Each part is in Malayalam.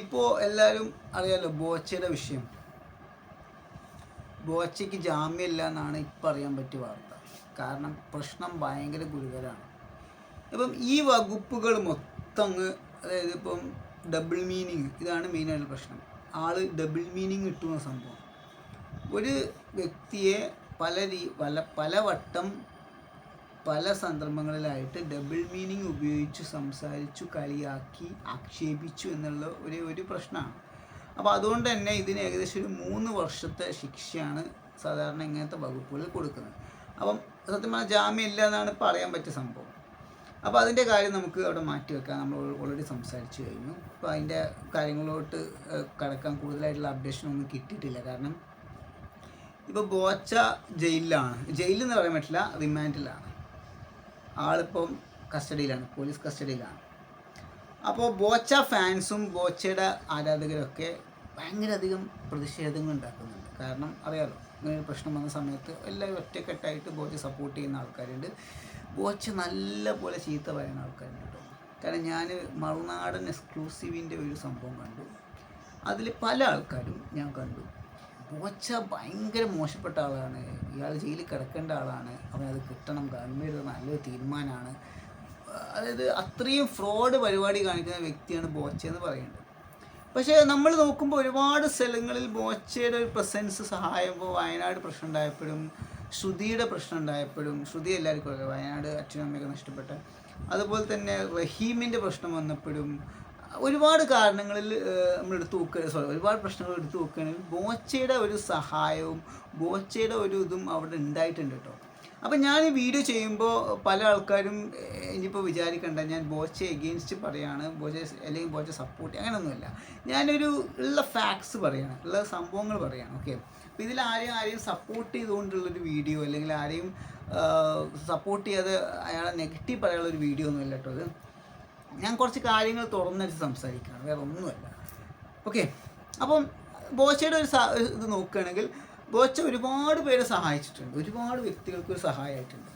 ഇപ്പോൾ എല്ലാവരും അറിയാലോ ബോച്ചയുടെ വിഷയം. ബോച്ചയ്ക്ക് ജാമ്യമില്ല എന്നാണ് ഇപ്പം അറിയാൻ പറ്റിയ വാർത്ത. കാരണം പ്രശ്നം ഭയങ്കര ഗുരുതരമാണ് ഇപ്പം ഈ വകുപ്പുകൾ മൊത്തം അങ്ങ് അതായത് ഇപ്പം ഡബിൾ മീനിങ് ഇതാണ് മെയിനായിട്ടുള്ള പ്രശ്നം. ആൾ ഡബിൾ മീനിങ് കിട്ടുന്ന സംഭവം. ഒരു വ്യക്തിയെ പല രീ പല പലവട്ടം പല സന്ദർഭങ്ങളിലായിട്ട് ഡബിൾ മീനിങ് ഉപയോഗിച്ച് സംസാരിച്ചു കളിയാക്കി ആക്ഷേപിച്ചു എന്നുള്ള ഒരു ഒരു പ്രശ്നമാണ്. അപ്പോൾ അതുകൊണ്ട് തന്നെ ഇതിന് ഏകദേശം ഒരു മൂന്ന് വർഷത്തെ ശിക്ഷയാണ് സാധാരണ ഇങ്ങനത്തെ വകുപ്പുകളിൽ കൊടുക്കുന്നത്. അപ്പം സത്യം പറഞ്ഞാൽ ജാമ്യം ഇല്ല എന്നാണ് പറയാൻ പറ്റിയ സംഭവം. അപ്പോൾ അതിന്റെ കാര്യം നമുക്ക് അവിടെ മാറ്റി വെക്കാം. നമ്മൾ ഓൾറെഡി സംസാരിച്ചു കഴിഞ്ഞു. അപ്പോൾ അതിന്റെ കാര്യങ്ങളോട്ട് കടക്കാൻ കൂടുതലായിട്ടുള്ള അപ്ഡേഷൻ ഒന്നും കിട്ടിയിട്ടില്ല. കാരണം ഇപ്പോൾ ബോച്ച ജയിലിലാണ്. ജയിലെന്ന് പറയാൻ പറ്റില്ല റിമാൻഡിലാണ്. ആളിപ്പം കസ്റ്റഡിയിലാണ് പോലീസ് കസ്റ്റഡിയിലാണ്. അപ്പോൾ ബോച്ച ഫാൻസും ബോച്ചയുടെ ആരാധകരൊക്കെ ഭയങ്കര അധികം പ്രതിഷേധങ്ങൾ ഉണ്ടാക്കുന്നുണ്ട്. കാരണം അറിയാലോ ഇങ്ങനെ ഒരു പ്രശ്നം വന്ന സമയത്ത് എല്ലാവരും ഒറ്റക്കെട്ടായിട്ട് ബോച്ച സപ്പോർട്ട് ചെയ്യുന്ന ആൾക്കാരുണ്ട്. ബോച്ച നല്ല പോലെ ചീത്ത പറയുന്ന ആൾക്കാരുണ്ട് കേട്ടോ. കാരണം ഞാൻ മറുനാടൻ എക്സ്ക്ലൂസീവിന്റെ ഒരു സംഭവം കണ്ടു. അതിൽ പല ആൾക്കാരും ഞാൻ കണ്ടു. ബോച്ച ഭയങ്കര മോശപ്പെട്ട ആളാണ്. ഇയാൾ ജയിലിൽ കിടക്കേണ്ട ആളാണ്. അവനത് കിട്ടണം. ഗവൺമെന്റ് നല്ലൊരു തീരുമാനമാണ് അതായത് അത്രയും ഫ്രോഡ് പരിപാടി കാണിക്കുന്ന വ്യക്തിയാണ് ബോച്ച എന്ന് പറയുന്നത്. പക്ഷേ നമ്മൾ നോക്കുമ്പോൾ ഒരുപാട് സ്ഥലങ്ങളിൽ ബോച്ചയുടെ ഒരു പ്രസൻസ് സഹായമ്പോൾ വയനാട് പ്രശ്നം ഉണ്ടായപ്പോഴും ശ്രുതിയുടെ പ്രശ്നം ഉണ്ടായപ്പോഴും ശ്രുതി എല്ലാവർക്കും വയനാട് അച്ഛനും അമ്മയൊക്കെ നഷ്ടപ്പെട്ട. അതുപോലെ തന്നെ റഹീമിന്റെ പ്രശ്നം വന്നപ്പോഴും ഒരുപാട് കാരണങ്ങളിൽ നമ്മൾ എടുത്തു നോക്കുക സോറി ഒരുപാട് പ്രശ്നങ്ങൾ എടുത്തു നോക്കുകയാണെങ്കിൽ ബോച്ചയുടെ ഒരു സഹായവും ബോച്ചയുടെ ഒരു ഇതും അവിടെ ഉണ്ടായിട്ടുണ്ട് കേട്ടോ. അപ്പം ഞാൻ ഈ വീഡിയോ ചെയ്യുമ്പോൾ പല ആൾക്കാരും ഇനിയിപ്പോൾ വിചാരിക്കണ്ട ഞാൻ ബോച്ച എഗെയിൻസ്റ്റ് പറയാണ് ബോച്ച അല്ലെങ്കിൽ ബോച്ച സപ്പോർട്ട് അങ്ങനെയൊന്നുമില്ല. ഞാനൊരു ഉള്ള ഫാക്ട്സ് പറയാണ് ഉള്ള സംഭവങ്ങൾ പറയാണ് ഓക്കെ അപ്പോൾ ഇതിൽ ആരെയും ആരെയും സപ്പോർട്ട് ചെയ്തുകൊണ്ടുള്ളൊരു വീഡിയോ അല്ലെങ്കിൽ ആരെയും സപ്പോർട്ട് ചെയ്യാതെ അയാളെ നെഗറ്റീവ് പറയാനുള്ളൊരു വീഡിയോ ഒന്നുമില്ല കേട്ടോ അത്. ഞാൻ കുറച്ച് കാര്യങ്ങൾ തുറന്നടിച്ച് സംസാരിക്കുകയാണ് വേറെ ഒന്നുമല്ല. ഓക്കെ അപ്പം ബോച്ചയുടെ ഒരു ഇത് നോക്കുകയാണെങ്കിൽ ബോച്ച ഒരുപാട് പേരെ സഹായിച്ചിട്ടുണ്ട് ഒരുപാട് വ്യക്തികൾക്ക് ഒരു സഹായമായിട്ടുണ്ട്.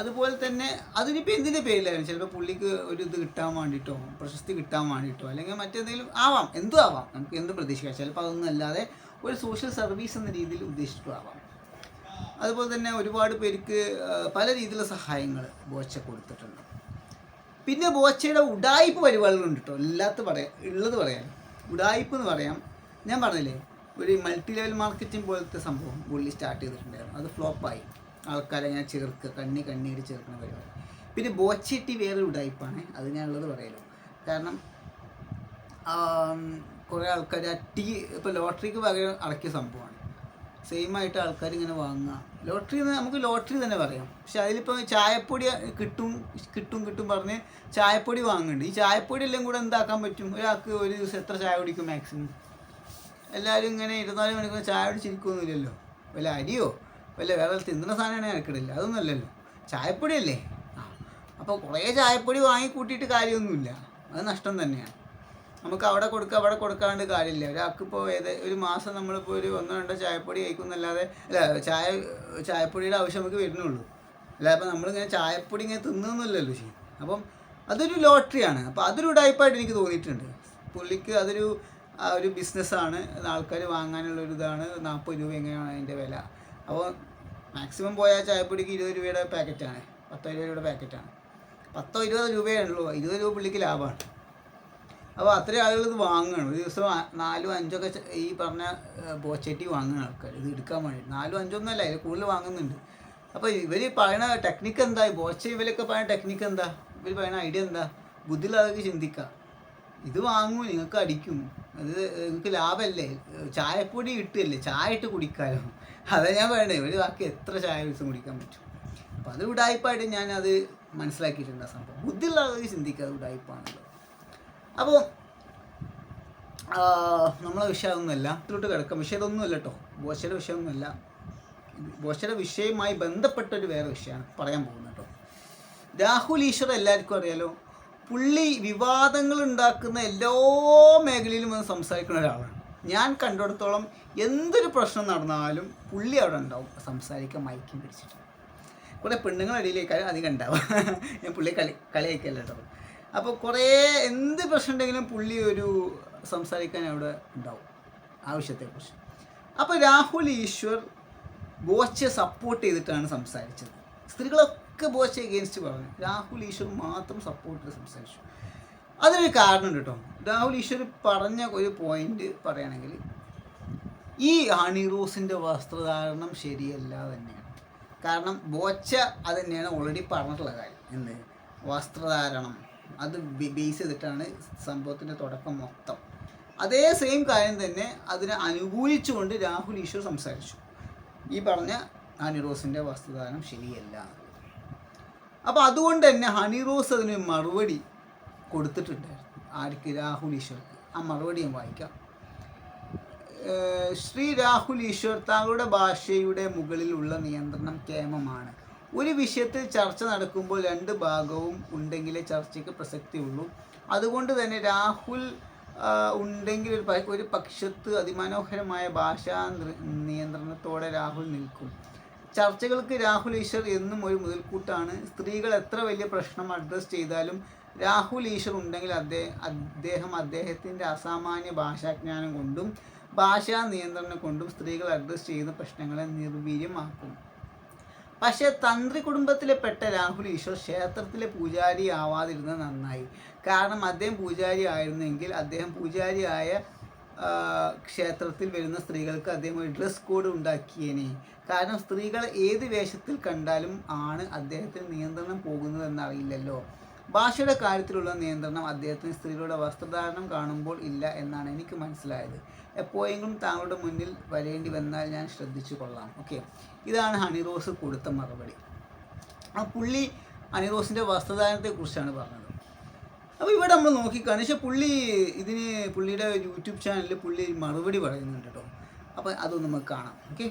അതുപോലെ തന്നെ അതിനിപ്പോൾ എന്തിന്റെ പേരിലായിരുന്നു ചിലപ്പോൾ പുള്ളിക്ക് ഒരു ഇത് കിട്ടാൻ വേണ്ടിയിട്ടോ പ്രശസ്തി കിട്ടാൻ വേണ്ടിയിട്ടോ അല്ലെങ്കിൽ മറ്റെന്തെങ്കിലും ആവാം എന്തും ആവാം നമുക്ക് എന്തും പ്രതീക്ഷിക്കാം. ചിലപ്പോൾ അതൊന്നും അല്ലാതെ ഒരു സോഷ്യൽ സർവീസ് എന്ന രീതിയിൽ ഉദ്ദേശിച്ചിട്ടും ആവാം. അതുപോലെ തന്നെ ഒരുപാട് പേർക്ക് പല രീതിയിലുള്ള സഹായങ്ങൾ ബോച്ച കൊടുത്തിട്ടുണ്ട്. പിന്നെ ബോച്ചയുടെ ഉഡായിപ്പ് പരിപാടികളുണ്ട്? കേട്ടോ എല്ലാത്ത പറയാം. ഉള്ളത് പറയാം. ഉടായ്പ എന്ന് പറയാം. ഞാൻ പറഞ്ഞില്ലേ ഒരു മൾട്ടി ലെവൽ മാർക്കറ്റിംഗ് പോലത്തെ സംഭവം പുള്ളി സ്റ്റാർട്ട് ചെയ്തിട്ടുണ്ടായിരുന്നു. അത് ഫ്ലോപ്പായി ആൾക്കാരെ ഞാൻ ചേർക്കുക കണ്ണി കണ്ണീര് ചേർക്കുന്ന പരിപാടി. പിന്നെ ബോച്ചെട്ടി വേറൊരു ഉടായ്പാണ് അത് ഞാൻ ഉള്ളത് പറയാലോ. കാരണം കുറേ ആൾക്കാർ ആ ടീ ഇപ്പോൾ ലോട്ടറിക്ക് പകരം അടക്കിയ സംഭവമാണ്. സെയിം ആയിട്ട് ആൾക്കാർ ഇങ്ങനെ വാങ്ങുക. ലോട്ടറി എന്ന് നമുക്ക് ലോട്ടറി തന്നെ പറയാം. പക്ഷെ അതിലിപ്പോൾ ചായപ്പൊടി കിട്ടും കിട്ടും കിട്ടും പറഞ്ഞ് ചായപ്പൊടി വാങ്ങുന്നുണ്ട്. ഈ ചായപ്പൊടി എല്ലാം കൂടെ എന്താക്കാൻ പറ്റും? ഒരാൾക്ക് ഒരു ദിവസം എത്ര ചായ കുടിക്കും മാക്സിമം? എല്ലാവരും ഇങ്ങനെ ഇരുപത്തിനാല് മണിക്കൂർ ചായ കുടിച്ചിരിക്കുമൊന്നുമില്ലല്ലോ വല്ല അരിയോ? വല്ല വേറെ തിന്നുന്ന സാധനമാണ് എനിക്കിടില്ല അതൊന്നും അല്ലല്ലോ ചായപ്പൊടിയല്ലേ ആ. അപ്പോൾ കുറേ ചായപ്പൊടി വാങ്ങി കൂട്ടിയിട്ട് കാര്യമൊന്നുമില്ല. അത് നഷ്ടം തന്നെയാണ്. നമുക്ക് അവിടെ കൊടുക്കുക അവിടെ കൊടുക്കാണ്ട് കാര്യമില്ല. ഒരാൾക്ക് ഇപ്പോൾ ഏത് ഒരു മാസം നമ്മളിപ്പോൾ ഒരു ഒന്നോ രണ്ടോ ചായപ്പൊടി കഴിക്കുന്നല്ലാതെ അല്ല ചായ ചായപ്പൊടിയുടെ ആവശ്യം നമുക്ക് വരുന്നുള്ളൂ. അല്ല അപ്പോൾ നമ്മളിങ്ങനെ ചായപ്പൊടി ഇങ്ങനെ തിന്നൊന്നുമില്ലല്ലോ ചെയ്യും അപ്പം അതൊരു ലോട്ടറിയാണ്. അപ്പോൾ അതൊരു ഉടായ്പായിട്ട് എനിക്ക് തോന്നിയിട്ടുണ്ട്. പുള്ളിക്ക് അതൊരു ഒരു ബിസിനസ്സാണ്. ആൾക്കാർ വാങ്ങാനുള്ള ഒരു ഇതാണ്. നാൽപ്പത് രൂപ എങ്ങനെയാണ് അതിന്റെ വില. അപ്പോൾ മാക്സിമം പോയാൽ ചായപ്പൊടിക്ക് ഇരുപത് രൂപയുടെ പാക്കറ്റാണ്. പത്തോ ഇരുപത് രൂപയുടെ പാക്കറ്റാണ്. പത്തോ ഇരുപതോ രൂപയുള്ളൂ ഇരുപത് രൂപ പുള്ളിക്ക് ലാഭമാണ്. അപ്പോൾ അത്രയും ആളുകൾ ഇത് വാങ്ങുകയാണ്. ഒരു ദിവസം നാലും അഞ്ചൊക്കെ ഈ പറഞ്ഞ ഏഹ്, ബോച്ചട്ടി വാങ്ങുന്ന ആൾക്കാർ ഇത് എടുക്കാൻ വേണ്ടി. നാലും അഞ്ചൊന്നുമല്ല അതിൽ കൂടുതൽ വാങ്ങുന്നുണ്ട്. അപ്പോൾ ഇവർ പറയണ ടെക്നിക്ക് എന്താ? ബോച്ച ഇവരൊക്കെ പറയുന്ന ടെക്നിക്ക് എന്താ? ഇവർ പറയുന്ന ഐഡിയ എന്താ? ബുദ്ധിയില്ലാതൊക്കെ ചിന്തിക്കുക ഇത് വാങ്ങൂ നിങ്ങൾക്ക് അടിക്കും. അത് നിങ്ങൾക്ക് ലാഭമല്ലേ ചായപ്പൊടി ഇട്ടല്ലേ ചായ ഇട്ട് കുടിക്കാലോ. അതാ ഞാൻ പറയണേ. ഒരു ബാക്കി എത്ര ചായ ദിവസം കുടിക്കാൻ പറ്റും? അപ്പോൾ അത് ഉടായ്പായിട്ട് ഞാനത് മനസ്സിലാക്കിയിട്ടുണ്ട് ആ സംഭവം. ആളുകൾ ചിന്തിക്കുക അത് ഉടായ്പാണല്ലോ അപ്പോൾ നമ്മളെ വിഷയം അതൊന്നുമല്ല ഇതിലോട്ട് കിടക്കാം. വിഷയം ഇതൊന്നുമല്ല കേട്ടോ ബോശയുടെ വിഷയമൊന്നുമല്ല. ബോശയുടെ വിഷയവുമായി ബന്ധപ്പെട്ടൊരു വേറെ വിഷയമാണ് പറയാൻ പോകുന്നത് കേട്ടോ. രാഹുൽ ഈശ്വർ എല്ലാവർക്കും അറിയാലോ പുള്ളി വിവാദങ്ങൾ ഉണ്ടാക്കുന്ന എല്ലാ മേഖലയിലും വന്ന് സംസാരിക്കുന്ന ഒരാളാണ്. ഞാൻ കണ്ടിടത്തോളം എന്തൊരു പ്രശ്നം നടന്നാലും പുള്ളി അവിടെ ഉണ്ടാവും. സംസാരിക്കാൻ മയക്കും പിടിച്ചിട്ട്. കുറേ പെണ്ണുങ്ങളുടെ ഇടയിലേക്കാണ് അധികം ഉണ്ടാവുക ഞാൻ പുള്ളി കളി കളിയാക്കിയല്ലോ കേട്ടോ. അപ്പോൾ കുറേ എന്ത് പ്രശ്നം ഉണ്ടെങ്കിലും പുള്ളി ഒരു സംസാരിക്കാൻ അവിടെ ഉണ്ടാവും ആവശ്യത്തെക്കുറിച്ച് അപ്പോൾ രാഹുൽ ഈശ്വർ ബോച്ചെ സപ്പോർട്ട് ചെയ്തിട്ടാണ് സംസാരിച്ചത്. സ്ത്രീകളൊക്കെ ബോച്ചെ എഗെയിൻസ്റ്റ് പറഞ്ഞു. രാഹുൽ ഈശ്വർ മാത്രം സപ്പോർട്ട് ചെയ്ത് സംസാരിച്ചു. അതിനൊരു കാരണമുണ്ട് കേട്ടോ. രാഹുൽ ഈശ്വർ പറഞ്ഞ ഒരു പോയിന്റ് പറയുകയാണെങ്കിൽ ഈ ഹണി റോസിന്റെ വസ്ത്രധാരണം ശരിയല്ല തന്നെയാണ്. കാരണം ബോച്ച അത് തന്നെയാണ് ഓൾറെഡി പറഞ്ഞിട്ടുള്ള കാര്യം. എന്ത്? വസ്ത്രധാരണം. അത് ബേസ് ചെയ്തിട്ടാണ് സംഭവത്തിന്റെ തുടക്കം മൊത്തം. അതേ സെയിം കാര്യം തന്നെ അതിനെ അനുകൂലിച്ചുകൊണ്ട് രാഹുൽ ഈശ്വർ സംസാരിച്ചു. ഈ പറഞ്ഞ ഹണി റോസിന്റെ വസ്ത്രധാരണം ശരിയല്ല. അപ്പോൾ അതുകൊണ്ട് തന്നെ ഹണി റോസ് അതിന് മറുപടി കൊടുത്തിട്ടുണ്ടായിരുന്നു. ആർക്ക്? രാഹുൽ ഈശ്വർക്ക്. ആ മറുപടി ഞാൻ വായിക്കാം. ശ്രീ രാഹുൽ ഈശ്വർ താങ്കളുടെ ഭാഷയുടെ മുകളിലുള്ള നിയന്ത്രണം കേമമാണ്. ഒരു വിഷയത്തിൽ ചർച്ച നടക്കുമ്പോൾ രണ്ട് ഭാഗവും ഉണ്ടെങ്കിലേ ചർച്ചയ്ക്ക് പ്രസക്തിയുള്ളൂ. അതുകൊണ്ട് തന്നെ രാഹുൽ ഉണ്ടെങ്കിൽ ഒരു ഒരു പക്ഷത്ത് അതിമനോഹരമായ ഭാഷാ നിയന്ത്രണത്തോടെ രാഹുൽ നിൽക്കും. ചർച്ചകൾക്ക് രാഹുൽ ഈശ്വർ എന്നും ഒരു മുതൽക്കൂട്ടാണ്. സ്ത്രീകൾ എത്ര വലിയ പ്രശ്നം അഡ്രസ്സ് ചെയ്താലും രാഹുൽ ഈശ്വർ ഉണ്ടെങ്കിൽ അദ്ദേഹം അദ്ദേഹം അദ്ദേഹത്തിന്റെ അസാമാന്യ ഭാഷാജ്ഞാനം കൊണ്ടും ഭാഷാ നിയന്ത്രണം കൊണ്ടും സ്ത്രീകൾ അഡ്രസ്സ് ചെയ്യുന്ന പ്രശ്നങ്ങളെ നിർവീര്യമാക്കും. പക്ഷേ തന്ത്രി കുടുംബത്തിലെ പെട്ട രാഹുൽ ഈശ്വർ ക്ഷേത്രത്തിലെ പൂജാരി ആവാതിരുന്നത് നന്നായി. കാരണം അദ്ദേഹം പൂജാരി ആയിരുന്നെങ്കിൽ അദ്ദേഹം പൂജാരിയായ ക്ഷേത്രത്തിൽ വരുന്ന സ്ത്രീകൾക്ക് അദ്ദേഹം ഒരു ഡ്രസ് കോഡ് ഉണ്ടാക്കിയേനെ. കാരണം സ്ത്രീകൾ ഏത് വേഷത്തിൽ കണ്ടാലും ആണ് അദ്ദേഹത്തിന് നിയന്ത്രണം പോകുന്നതെന്ന് അറിയില്ലല്ലോ. ഭാഷയുടെ കാര്യത്തിലുള്ള നിയന്ത്രണം അദ്ദേഹത്തിന് സ്ത്രീകളുടെ വസ്ത്രധാരണം കാണുമ്പോൾ ഇല്ല എന്നാണ് എനിക്ക് മനസ്സിലായത്. എപ്പോഴെങ്കിലും താങ്കളുടെ മുന്നിൽ വരേണ്ടി വന്നാൽ ഞാൻ ശ്രദ്ധിച്ചു കൊള്ളാം. ഓക്കെ. ഇതാണ് ഹണിറോസ് കൊടുത്ത മറുപടി. ആ പുള്ളി ഹണിറോസിന്റെ വസ്ത്രധാരണത്തെക്കുറിച്ചാണ് പറഞ്ഞത്. അപ്പോൾ ഇവിടെ നമ്മൾ നോക്കിക്കാണ്. പക്ഷേ പുള്ളി ഇതിന് പുള്ളിയുടെ യൂട്യൂബ് ചാനലിൽ പുള്ളി മറുപടി പറയുന്നുണ്ട് കേട്ടോ. അപ്പോൾ അതൊന്ന് നമുക്ക് കാണാം. ഓക്കെ.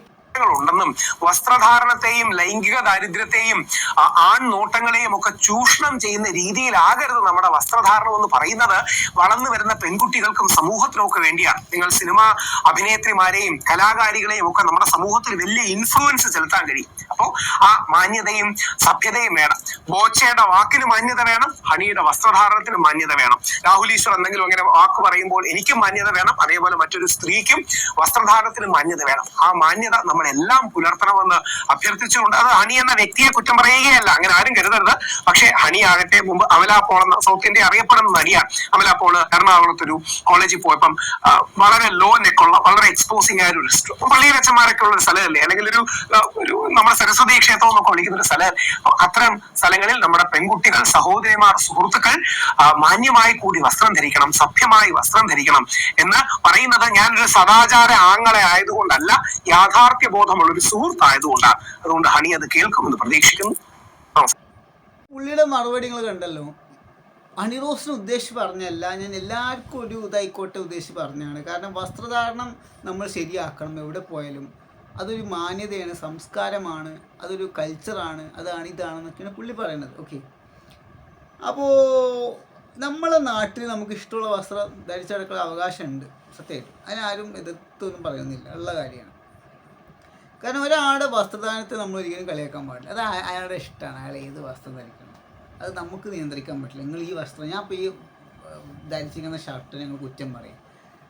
ഉണ്ടെന്നും വസ്ത്രധാരണത്തെയും ലൈംഗിക ദാരിദ്ര്യത്തെയും ആൺ നോട്ടങ്ങളെയും ഒക്കെ ചൂഷണം ചെയ്യുന്ന രീതിയിലാകരുത് നമ്മുടെ വസ്ത്രധാരണം എന്ന് പറയുന്നത് വളർന്നു വരുന്ന പെൺകുട്ടികൾക്കും സമൂഹത്തിനും ഒക്കെ വേണ്ടിയാണ്. നിങ്ങൾ സിനിമ അഭിനേത്രിമാരെയും കലാകാരികളെയും ഒക്കെ നമ്മുടെ സമൂഹത്തിൽ വലിയ ഇൻഫ്ലുവൻസ് ചെലുത്താൻ കഴിയും. അപ്പോൾ ആ മാന്യതയും സഭ്യതയും വേണം. ബോച്ചയുടെ വാക്കിന് മാന്യത വേണം ഹണിയുടെ വസ്ത്രധാരണത്തിന് മാന്യത വേണം. രാഹുൽ ഈശ്വർ എന്തെങ്കിലും അങ്ങനെ വാക്ക് പറയുമ്പോൾ എനിക്കും മാന്യത വേണം അതേപോലെ മറ്റൊരു സ്ത്രീക്കും വസ്ത്രധാരണത്തിന് മാന്യത വേണം. ആ മാന്യത നമ്മളെല്ലാം പുലർത്തണമെന്ന് അഭ്യർത്ഥിച്ചുകൊണ്ട് അത് അണി എന്ന വ്യക്തിയെ കുറ്റം പറയുകയല്ല. അങ്ങനെ ആരും ആകട്ടെ മുമ്പ് അമല പോൾ എന്ന സൗത്ത് ഇന്ത്യ അറിയപ്പെടുന്ന നടിയാണ് അമല പോൾ എറണാകുളത്തൊരു കോളേജിൽ പോയപ്പം വളരെ ലോ നെക്കുള്ള വളരെ എക്സ്പോസിംഗ് ആയ ഒരു പള്ളിയിലച്ചന്മാരൊക്കെ ഉള്ള ഒരു സ്ഥലമല്ലേ? അല്ലെങ്കിൽ ഒരു ഒരു നമ്മുടെ സരസ്വതി ക്ഷേത്രം എന്നൊക്കെ വിളിക്കുന്ന ഒരു സ്ഥലം അത്തരം സ്ഥലങ്ങളിൽ നമ്മുടെ പെൺകുട്ടികൾ സഹോദരിമാർ സുഹൃത്തുക്കൾ മാന്യമായി കൂടി വസ്ത്രം ധരിക്കണം സഭ്യമായി വസ്ത്രം ധരിക്കണം എന്ന് പറയുന്നത് ഞാനൊരു സദാചാര ആങ്ങളെ ആയതുകൊണ്ടല്ല യാഥാർത്ഥ്യ ബോധമുള്ള ഒരു സുഹൃത്തായതുകൊണ്ടാണ്. അതുകൊണ്ട് ഹണി അത് കേൾക്കുമെന്ന് പ്രതീക്ഷിക്കുന്നു. നമസ്കാരം പുള്ളിയുടെ മറുപടി നിങ്ങൾ കണ്ടല്ലോ അണിറോസിന് ഉദ്ദേശിച്ച് പറഞ്ഞല്ല ഞാൻ എല്ലാവർക്കും ഒരു ഇതായിക്കോട്ടെ ഉദ്ദേശിച്ച് പറഞ്ഞാണ് കാരണം വസ്ത്രധാരണം നമ്മൾ ശരിയാക്കണം എവിടെ പോയാലും. അതൊരു മാന്യതയാണ് സംസ്കാരമാണ് അതൊരു കൾച്ചറാണ് അതാണ് ഇതാണെന്നൊക്കെയാണ് പുള്ളി പറയുന്നത്. ഓക്കെ അപ്പോൾ നമ്മളെ നാട്ടിൽ നമുക്ക് ഇഷ്ടമുള്ള വസ്ത്രം ധരിച്ചെടുക്കുന്ന അവകാശമുണ്ട്. സത്യമായിട്ടും. അതിനാരും എതിർത്തൊന്നും പറയുന്നില്ല. ഉള്ള കാര്യമാണ്. കാരണം ഒരാളുടെ വസ്ത്രധാരണത്തെ നമ്മൾ ഒരിക്കലും കളിയാക്കാൻ പാടില്ല. അത് അയാളുടെ ഇഷ്ടമാണ്. അയാൾ ഏത് വസ്ത്രം ധരിക്കണം അത് നമുക്ക് നിയന്ത്രിക്കാൻ പറ്റില്ല. നിങ്ങൾ ഈ വസ്ത്രം ഞാൻ ഇപ്പോൾ ഈ ധരിച്ചിരിക്കുന്ന ഷർട്ട് ഞങ്ങൾ കുറ്റം പറയും.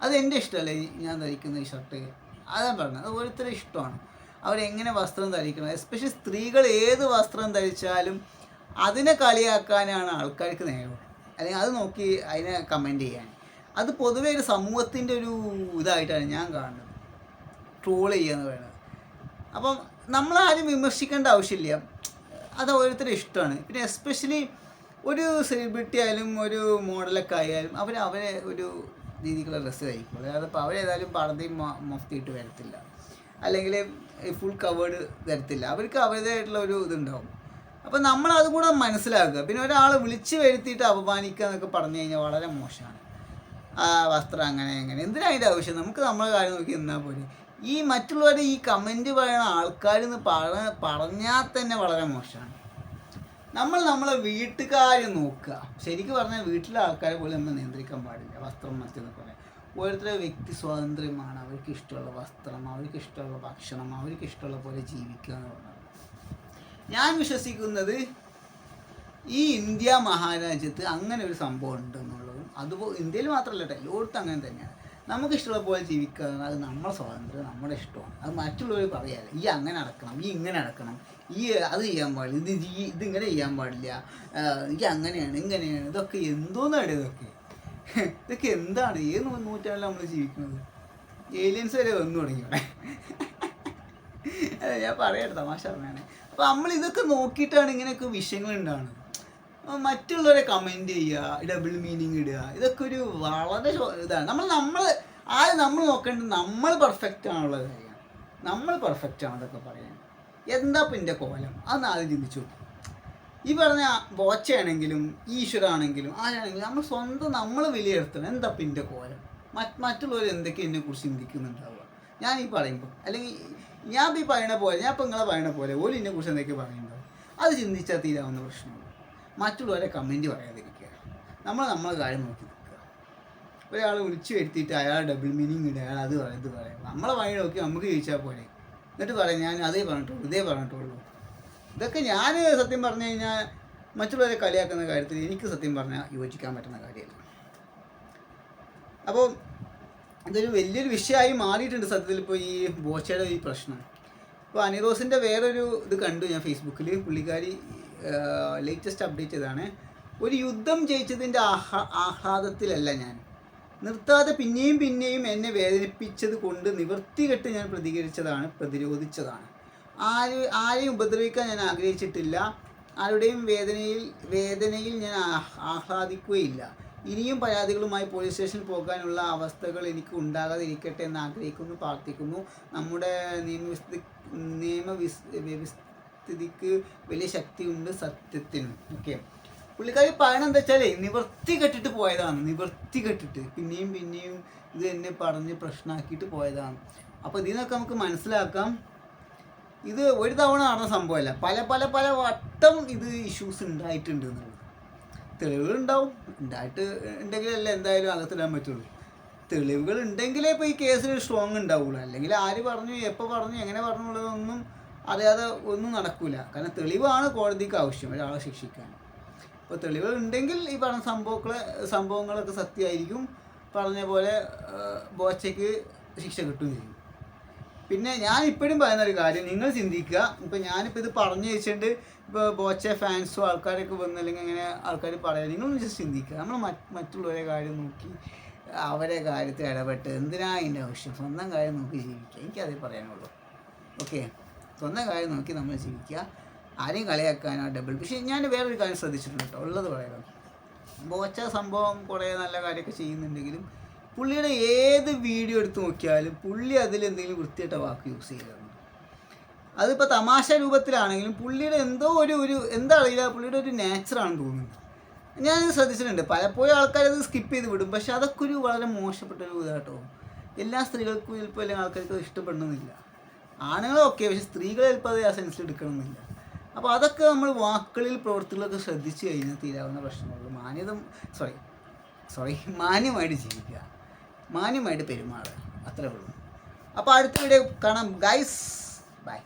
അത് എന്റെ ഇഷ്ടമല്ലേ? ഞാൻ ധരിക്കുന്ന ഈ ഷർട്ട് അതാണ് പറഞ്ഞത്. അത് ഓരോരുത്തരുടെ ഇഷ്ടമാണ്. അവരെങ്ങനെ വസ്ത്രം ധരിക്കണം? എസ്പെഷ്യൽ സ്ത്രീകൾ ഏത് വസ്ത്രം ധരിച്ചാലും അതിനെ കളിയാക്കാനാണ് ആൾക്കാർക്ക് നേരം. അല്ലെങ്കിൽ അത് നോക്കി അതിനെ കമന്റ് ചെയ്യാൻ. അത് പൊതുവേ ഒരു സമൂഹത്തിന്റെ ഒരു ഇതായിട്ടാണ് ഞാൻ കാണുന്നത്. ട്രോൾ ചെയ്യുക എന്ന് പറയുന്നത്. അപ്പം നമ്മളാരും വിമർശിക്കേണ്ട ആവശ്യമില്ല. അത് ഓരോരുത്തരുടെ ഇഷ്ടമാണ്. പിന്നെ എസ്പെഷ്യലി ഒരു സെലിബ്രിറ്റി ആയാലും ഒരു മോഡലൊക്കെ ആയാലും അവർ അവരെ ഒരു രീതിക്കുള്ള ഡ്രസ്സ് കഴിക്കും അതായത് ഇപ്പോൾ അവരേതായാലും പടന്തയും മൊഫ്തിയിട്ട് വരത്തില്ല. അല്ലെങ്കിൽ ഫുൾ കവേർഡ് തരത്തില്ല അവർക്ക് അവരുടേതായിട്ടുള്ള ഒരു ഇതുണ്ടാവും. അപ്പം നമ്മൾ കൂടെ മനസ്സിലാക്കുക. പിന്നെ ഒരാളെ വിളിച്ച് വരുത്തിയിട്ട് അപമാനിക്കുക എന്നൊക്കെ പറഞ്ഞു കഴിഞ്ഞാൽ വളരെ മോശമാണ്. ആ വസ്ത്രം അങ്ങനെ അങ്ങനെ. അതിന്റെ ആവശ്യം? നമുക്ക് നമ്മളെ കാര്യം നോക്കി നിന്നാൽ പോരെ. ഈ മറ്റുള്ളവരുടെ ഈ കമന്റ് പറയുന്ന ആൾക്കാരെന്ന് പറ പറഞ്ഞാൽ തന്നെ വളരെ മോശമാണ്. നമ്മൾ നമ്മളെ വീട്ടുകാർ നോക്കുക. ശരിക്കും പറഞ്ഞാൽ വീട്ടിലെ ആൾക്കാരെ പോലും നമ്മൾ നിയന്ത്രിക്കാൻ പാടില്ല. വസ്ത്രം മറ്റെന്നൊക്കെ പറയാം. ഓരോരുത്തരുടെ വ്യക്തി സ്വാതന്ത്ര്യമാണ്. അവർക്ക് ഇഷ്ടമുള്ള വസ്ത്രം അവർക്ക് ഇഷ്ടമുള്ള ഭക്ഷണം അവർക്ക് ഇഷ്ടമുള്ള പോലെ ജീവിക്കുക എന്ന് പറഞ്ഞത് ഞാൻ വിശ്വസിക്കുന്നത് ഈ ഇന്ത്യ മഹാരാജ്യത്ത് അങ്ങനെ ഒരു സംഭവം ഉണ്ടെന്നുള്ളതും അതുപോലെ ഇന്ത്യയിൽ മാത്രമല്ല കേട്ടോ. എല്ലായിടത്തും അങ്ങനെ തന്നെയാണ്. നമുക്ക് ഇഷ്ടമുള്ള പോലെ ജീവിക്കുക അത് നമ്മുടെ സ്വാതന്ത്ര്യം നമ്മുടെ ഇഷ്ടമാണ്. അത് മറ്റുള്ളവർ പറയാല്ല ഈ അങ്ങനെ നടക്കണം ഈ ഇങ്ങനെ നടക്കണം ഈ അത് ചെയ്യാൻ പാടില്ല ഇത് ഈ ഇത് ഇങ്ങനെ ചെയ്യാൻ പാടില്ല ഈ അങ്ങനെയാണ് ഇങ്ങനെയാണ് ഇതൊക്കെ എന്തോന്നാണ് ഇതൊക്കെ? ഇതൊക്കെ എന്താണ്? ഏത് നൂറ്റാണ്ടിലാണ് നമ്മൾ ജീവിക്കുന്നത്? ഏലിയൻസ് വരെ വന്നു തുടങ്ങി ഇവിടെ. അതെ ഞാൻ പറയട്ടെ തമാശ പറഞ്ഞാണ്. അപ്പോൾ നമ്മൾ ഇതൊക്കെ നോക്കിയിട്ടാണ് ഇങ്ങനെയൊക്കെ വിഷയങ്ങൾ ഉണ്ടാകുന്നത് മറ്റുള്ളവരെ കമന്റ് ചെയ്യുക ഡബിൾ മീനിങ് ഇടുക. ഇതൊക്കെ ഒരു വളരെ ഇതാണ്. നമ്മൾ നമ്മൾ ആദ്യം നമ്മൾ നോക്കേണ്ടത് നമ്മൾ പെർഫെക്റ്റ് ആണുള്ളത് കാര്യം. നമ്മൾ പെർഫെക്റ്റ് ആണെന്നൊക്കെ പറയാൻ. എന്താ എന്റെ കോലം? അതൊന്ന് ആദ്യം ചിന്തിച്ചു ഈ പറഞ്ഞ ബോച്ചയാണെങ്കിലും ഈശ്വരാണെങ്കിലും ആരാണെങ്കിലും നമ്മൾ സ്വന്തം നമ്മൾ വിലയിരുത്തണം. എന്താ എന്റെ കോലം? മറ്റ് മറ്റുള്ളവർ എന്തൊക്കെ എന്നെ കുറിച്ച് ചിന്തിക്കുന്നുണ്ടാവുക? ഞാൻ ഈ പറയുമ്പോൾ അല്ലെങ്കിൽ ഞാൻ ഈ പറയണ പോലെ ഞാൻ ഇപ്പം നിങ്ങളെ പറയണ പോലെ ഓരോ എന്നെ കുറിച്ച് എന്തൊക്കെ പറയുന്നുണ്ടാവും അത് ചിന്തിച്ചാൽ തീരാവുന്ന പ്രശ്നമുള്ളൂ. മറ്റുള്ളവരെ കമന്റ് പറയാതിരിക്കുക. നമ്മൾ നമ്മളെ കാര്യം നോക്കി നിൽക്കുക. ഒരാൾ വിളിച്ചു വരുത്തിയിട്ട് അയാൾ ഡബിൾ മീനിങ് ഇടുക അയാൾ അത് പറയും ഇത് പറയും. നമ്മളെ വഴി നോക്കി നമുക്ക് ചോദിച്ചാൽ പോലെ എന്നിട്ട് പറയാം ഞാൻ അതേ പറഞ്ഞിട്ടുള്ളൂ ഇതേ പറഞ്ഞിട്ടുള്ളൂ. ഇതൊക്കെ ഞാൻ സത്യം പറഞ്ഞു കഴിഞ്ഞാൽ മറ്റുള്ളവരെ കളിയാക്കുന്ന കാര്യത്തിൽ എനിക്ക് സത്യം പറഞ്ഞാൽ യോജിക്കാൻ പറ്റുന്ന കാര്യമല്ല. അപ്പോൾ ഇതൊരു വലിയൊരു വിഷയമായി മാറിയിട്ടുണ്ട് സത്യത്തിൽ ഇപ്പോൾ ഈ ബോച്ചയുടെ ഈ പ്രശ്നം. ഇപ്പോൾ അനിറോസിന്റെ വേറൊരു ഇത് കണ്ടു ഞാൻ ഫേസ്ബുക്കിൽ പുള്ളിക്കാരി ലേറ്റസ്റ്റ് അപ്ഡേറ്റ് ഇതാണ്. ഒരു യുദ്ധം ജയിച്ചതിന്റെ ആഹ്ലാ ആഹ്ലാദത്തിലല്ല ഞാൻ. നിർത്താതെ പിന്നെയും പിന്നെയും എന്നെ വേദനിപ്പിച്ചത് കൊണ്ട് നിവൃത്തി കെട്ട് ഞാൻ പ്രതികരിച്ചതാണ് പ്രതിരോധിച്ചതാണ്. ആര് ആരെയും ഉപദ്രവിക്കാൻ ഞാൻ ആഗ്രഹിച്ചിട്ടില്ല. ആരുടെയും വേദനയിൽ വേദനയിൽ ഞാൻ ആഹ് ആഹ്ലാദിക്കുകയില്ല. ഇനിയും പരാതികളുമായി പോലീസ് സ്റ്റേഷനിൽ പോകാനുള്ള അവസ്ഥകൾ എനിക്ക് ഉണ്ടാകാതിരിക്കട്ടെ എന്ന് ആഗ്രഹിക്കുന്നു പ്രാർത്ഥിക്കുന്നു. നമ്മുടെ നിയമ നിയമവിസ് വ്യവസ്ഥിതിക്ക് വലിയ ശക്തിയുണ്ട് സത്യത്തിനും. ഓക്കെ പുള്ളിക്കാരി പറയണത് എന്താ വെച്ചാൽ നിവർത്തി കെട്ടിട്ട് പോയതാണ്. നിവർത്തി കെട്ടിട്ട്. പിന്നെയും പിന്നെയും ഇത് എന്നെ പറഞ്ഞ് പ്രശ്നമാക്കിയിട്ട് പോയതാണ്. അപ്പോൾ ഇതിൽ നിന്നൊക്കെ നമുക്ക് മനസ്സിലാക്കാം. ഇത് ഒരു തവണ നടന്ന സംഭവമല്ല. പല പല പല വട്ടം ഇത് ഇഷ്യൂസ് ഉണ്ടായിട്ടുണ്ട് ഉണ്ടാവും ഉണ്ടായിട്ട് ഉണ്ടെങ്കിലല്ലേ എന്തായാലും അകത്തിടാൻ പറ്റുള്ളൂ. തെളിവുകൾ ഉണ്ടെങ്കിലേ ഇപ്പോൾ ഈ കേസിൽ സ്ട്രോങ് ഉണ്ടാവുള്ളൂ. അല്ലെങ്കിൽ ആര് പറഞ്ഞു എപ്പോൾ പറഞ്ഞു എങ്ങനെ പറഞ്ഞു എന്നുള്ളതൊന്നും അറിയാതെ ഒന്നും നടക്കൂല. കാരണം തെളിവാണ് കോടതിക്ക് ആവശ്യം ഒരാളെ ശിക്ഷിക്കാൻ. അപ്പോൾ തെളിവുകൾ ഉണ്ടെങ്കിൽ ഈ പറഞ്ഞ സംഭവങ്ങളെ സംഭവങ്ങളൊക്കെ സത്യമായിരിക്കും. പറഞ്ഞ പോലെ ബോച്ചയ്ക്ക് ശിക്ഷ കിട്ടുകയും ചെയ്യും. പിന്നെ ഞാൻ ഇപ്പോഴും പറയുന്ന ഒരു കാര്യം നിങ്ങൾ ചിന്തിക്കുക. ഇപ്പം ഞാനിപ്പോൾ ഇത് പറഞ്ഞു വെച്ചിട്ട് ഇപ്പോൾ ബോച്ച ഫാൻസോ ആൾക്കാരൊക്കെ വന്ന് അല്ലെങ്കിൽ അങ്ങനെ ആൾക്കാർ പറയാം നിങ്ങളൊന്ന് ജസ്റ്റ് ചിന്തിക്കുക. നമ്മൾ മറ്റുള്ളവരെ കാര്യം നോക്കി അവരെ കാര്യത്തിൽ ഇടപെട്ട് എന്തിനാ അതിന്റെ ആവശ്യം? സ്വന്തം കാര്യം നോക്കി ജീവിക്കുക. എനിക്കതേ പറയാനുള്ളൂ. ഓക്കെ? സ്വന്തം കാര്യം നോക്കി നമ്മൾ ജീവിക്കുക ആരെയും കളിയാക്കാനോ ഡബിൾ പക്ഷേ ഞാൻ വേറൊരു കാര്യം ശ്രദ്ധിച്ചിട്ടുണ്ട് കേട്ടോ ഉള്ളത് പറയാം ബോച്ച സംഭവം കുറേ നല്ല കാര്യമൊക്കെ ചെയ്യുന്നുണ്ടെങ്കിലും പുള്ളിയുടെ ഏത് വീഡിയോ എടുത്ത് നോക്കിയാലും പുള്ളി അതിൽ എന്തെങ്കിലും വൃത്തിയായിട്ട വാക്ക് യൂസ് ചെയ്യാറുണ്ട് അതിപ്പോൾ തമാശ രൂപത്തിലാണെങ്കിലും പുള്ളിയുടെ എന്തോ ഒരു ഒരു എന്താ അറിയില്ല പുള്ളിയുടെ ഒരു നാച്ചറാണെന്ന് തോന്നുന്നു. ഞാൻ ശ്രദ്ധിച്ചിട്ടുണ്ട് പലപ്പോഴും ആൾക്കാർ അത് സ്കിപ്പ് ചെയ്ത് വിടും പക്ഷെ അതൊക്കെ ഒരു വളരെ മോശപ്പെട്ട ഒരു ഇതാട്ടോ. എല്ലാ സ്ത്രീകൾക്കും ചിലപ്പോൾ അല്ലെങ്കിൽ ആൾക്കാർക്ക് ഇഷ്ടപ്പെടണമെന്നില്ല. ആണുങ്ങളൊക്കെ പക്ഷെ സ്ത്രീകൾ ചിലപ്പോൾ അത് ആ സെൻസിൽ എടുക്കണമെന്നില്ല അപ്പോൾ അതൊക്കെ നമ്മൾ വാക്കുകളിൽ പ്രവർത്തികളൊക്കെ ശ്രദ്ധിച്ചു കഴിഞ്ഞാൽ തീരാവുന്ന പ്രശ്നമുള്ളൂ മാന്യത സോറി സോറി മാന്യമായിട്ട് ജീവിക്കുക. മാന്യമായിട്ട് പെരുമാറുക. അത്രേ ഉള്ളൂ. അപ്പോൾ അടുത്ത വീഡിയോ കാണാം. Guys bye